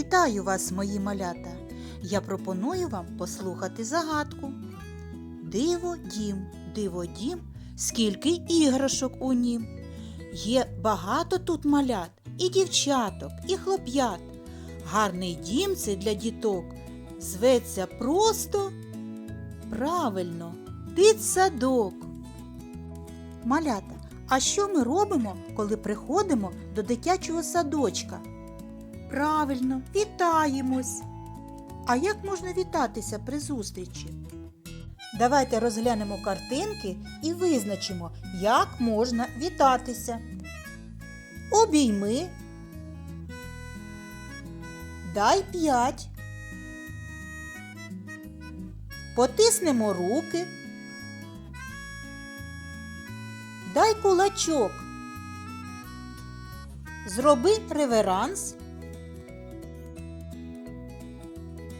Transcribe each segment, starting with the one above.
Вітаю вас, мої малята! Я пропоную вам послухати загадку. Диво дім, диво дім, скільки іграшок у нім. Є багато тут малят, і дівчаток, і хлоп'ят. Гарний дім це для діток. Зветься просто правильно, дитсадок. Малята, а що ми робимо, коли приходимо до дитячого садочка? Правильно, вітаємось. А як можна вітатися при зустрічі? Давайте розглянемо картинки і визначимо, як можна вітатися. Обійми. Дай п'ять. Потиснемо руки. Дай кулачок. Зроби реверанс.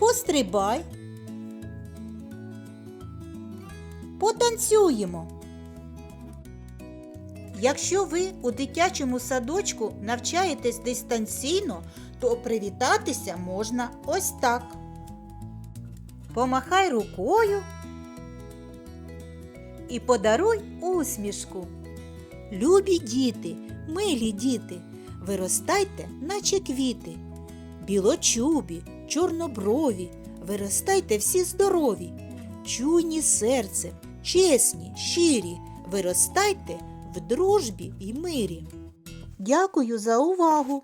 Пострибай. Потанцюємо. Якщо ви у дитячому садочку навчаєтесь дистанційно, то привітатися можна ось так. Помахай рукою і подаруй усмішку. Любі діти, милі діти, виростайте, наче квіти. Білочубі, чорноброві, виростайте всі здорові, чуйні серцем, чесні, щирі, виростайте в дружбі і мирі. Дякую за увагу!